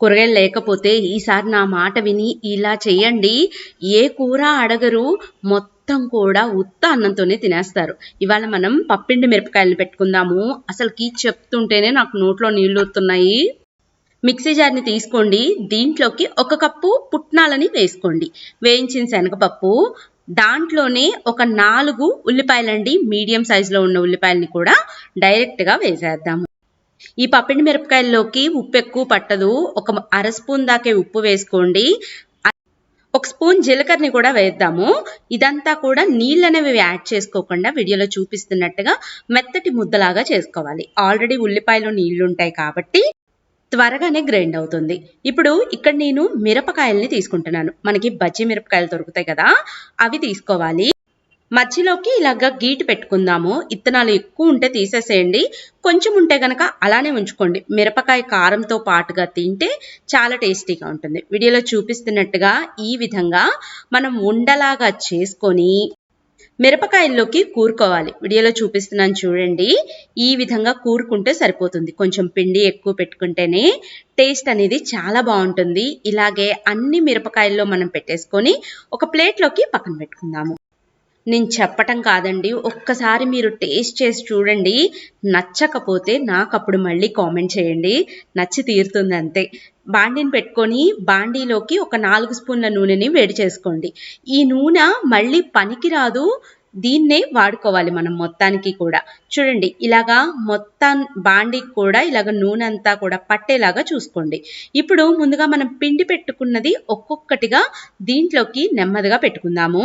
కూరగాయలు లేకపోతే ఈసారి నా మాట విని ఇలా చేయండి ఏ కూర అడగరు మొత్తం కూడా ఉత్త అన్నంతోనే తినేస్తారు. ఇవాళ మనం పప్పిండి మిరపకాయలు పెట్టుకుందాము. అసలుకి చెప్తుంటేనే నాకు నోట్లో నీళ్ళు వస్తున్నాయి. మిక్సీ జార్ని తీసుకోండి. దీంట్లోకి ఒక కప్పు పుట్నాలని వేసుకోండి. వేయించిన శనగపప్పు దాంట్లోనే ఒక నాలుగు ఉల్లిపాయలండి. మీడియం సైజులో ఉన్న ఉల్లిపాయలని కూడా డైరెక్ట్గా వేసేద్దాము. ఈ పప్పిడి మిరపకాయల్లోకి ఉప్పు ఎక్కువ పట్టదు. ఒక అర స్పూన్ దాకే ఉప్పు వేసుకోండి. ఒక స్పూన్ జీలకర్రని కూడా వేద్దాము. ఇదంతా కూడా నీళ్ళనేవి యాడ్ చేసుకోకుండా వీడియోలో చూపిస్తున్నట్టుగా మెత్తటి ముద్దలాగా చేసుకోవాలి. ఆల్రెడీ ఉల్లిపాయలు నీళ్ళు ఉంటాయి కాబట్టి త్వరగానే గ్రైండ్ అవుతుంది. ఇప్పుడు ఇక్కడ నేను మిరపకాయల్ని తీసుకుంటున్నాను. మనకి బజ్జీ మిరపకాయలు దొరుకుతాయి కదా అవి తీసుకోవాలి. మధ్యలోకి ఇలాగ గీటు పెట్టుకుందాము. ఇత్తనాలు ఎక్కువ ఉంటే తీసేసేయండి. కొంచెం ఉంటే గనక అలానే ఉంచుకోండి. మిరపకాయ కారంతో పాటుగా తింటే చాలా టేస్టీగా ఉంటుంది. వీడియోలో చూపిస్తున్నట్టుగా ఈ విధంగా మనం ఉండలాగా చేసుకొని మిరపకాయల్లోకి కూరుకోవాలి. వీడియోలో చూపిస్తున్నాను చూడండి. ఈ విధంగా కూరుకుంటే సరిపోతుంది. కొంచెం పిండి ఎక్కువ పెట్టుకుంటేనే టేస్ట్ అనేది చాలా బాగుంటుంది. ఇలాగే అన్ని మిరపకాయల్లో మనం పెట్టేసుకొని ఒక ప్లేట్లోకి పక్కన పెట్టుకుందాము. నేను చెప్పటం కాదండి. ఒక్కసారి మీరు టేస్ట్ చేసి చూడండి. నచ్చకపోతే నాకు అప్పుడు మళ్ళీ కామెంట్ చేయండి. నచ్చి తీరుతుంది అంతే. బాండీని పెట్టుకొని బాండీలోకి ఒక నాలుగు స్పూన్ల నూనెని వేడి చేసుకోండి. ఈ నూనె మళ్ళీ పనికిరాదు. దీన్నే వాడుకోవాలి మనం మొత్తానికి కూడా. చూడండి ఇలాగా మొత్తం బాండీకి కూడా ఇలాగ నూనె అంతా కూడా పట్టేలాగా చూసుకోండి. ఇప్పుడు ముందుగా మనం పిండి పెట్టుకున్నది ఒక్కొక్కటిగా దీంట్లోకి నెమ్మదిగా పెట్టుకుందాము.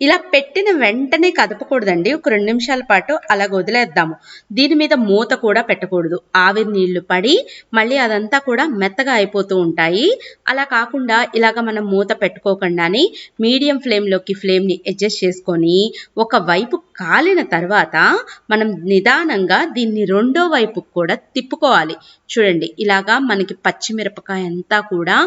ఇలా పెట్టిన వెంటనే కదపకూడదండి. ఒక రెండు నిమిషాల పాటు అలాగ వదిలేద్దాము. దీని మీద మూత కూడా పెట్టకూడదు. ఆవిరి నీళ్ళు పడి మళ్ళీ అదంతా కూడా మెత్తగా అయిపోతూ ఉంటాయి. అలా కాకుండా ఇలాగ మనం మూత పెట్టుకోకుండానే మీడియం ఫ్లేమ్లోకి ఫ్లేమ్ని అడ్జస్ట్ చేసుకొని ఒక వైపు కాలిన తర్వాత మనం నిదానంగా దీన్ని రెండో వైపు కూడా తిప్పుకోవాలి. చూడండి ఇలాగా మనకి పచ్చిమిరపకాయ అంతా కూడా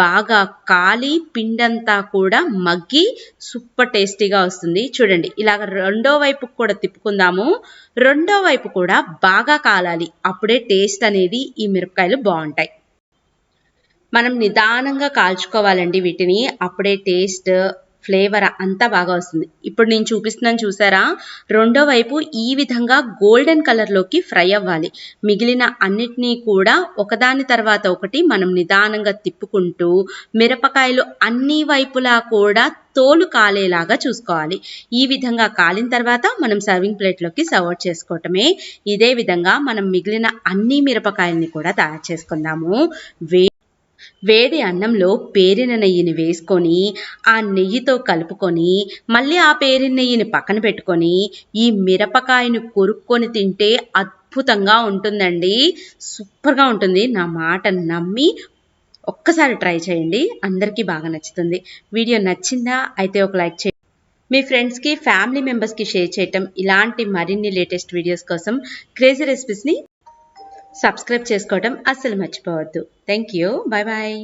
బాగా కాలి పిండంతా కూడా మగ్గి సూపర్ టేస్టీగా వస్తుంది. చూడండి ఇలాగ రెండో వైపు కూడా తిప్పుకుందాము. రెండో వైపు కూడా బాగా కాలాలి. అప్పుడే టేస్ట్ అనేది ఈ మిరపకాయలు బాగుంటాయి. మనం నిదానంగా కాల్చుకోవాలండి వీటిని. అప్పుడే టేస్ట్ ఫ్లేవర్ అంతా బాగా వస్తుంది. ఇప్పుడు నేను చూపిస్తున్నాను చూసారా? రెండో వైపు ఈ విధంగా గోల్డెన్ కలర్లోకి ఫ్రై అవ్వాలి. మిగిలిన అన్నిటినీ కూడా ఒకదాని తర్వాత ఒకటి మనం నిదానంగా తిప్పుకుంటూ మిరపకాయలు అన్ని వైపులా కూడా తోలు కాలేలాగా చూసుకోవాలి. ఈ విధంగా కాలిన తర్వాత మనం సర్వింగ్ ప్లేట్లోకి సర్వ్ చేసుకోవటమే. ఇదే విధంగా మనం మిగిలిన అన్ని మిరపకాయల్ని కూడా తయారు చేసుకుందాము. వే వేడి అన్నంలో పేరిన నెయ్యిని వేసుకొని ఆ నెయ్యితో కలుపుకొని మళ్ళీ ఆ పేరిన నెయ్యిని పక్కన పెట్టుకొని ఈ మిరపకాయను కొరుక్కొని తింటే అద్భుతంగా ఉంటుందండి. సూపర్గా ఉంటుంది. నా మాట నమ్మి ఒక్కసారి ట్రై చేయండి. అందరికీ బాగా నచ్చుతుంది. వీడియో నచ్చిందా? అయితే ఒక లైక్ చేయండి. మీ ఫ్రెండ్స్కి ఫ్యామిలీ మెంబర్స్కి షేర్ చేయటం ఇలాంటి మరిన్ని లేటెస్ట్ వీడియోస్ కోసం క్రేజీ రెసిపీస్ని సబ్స్క్రైబ్ చేసుకోవడం అస్సలు మర్చిపోవద్దు. Thank you bye bye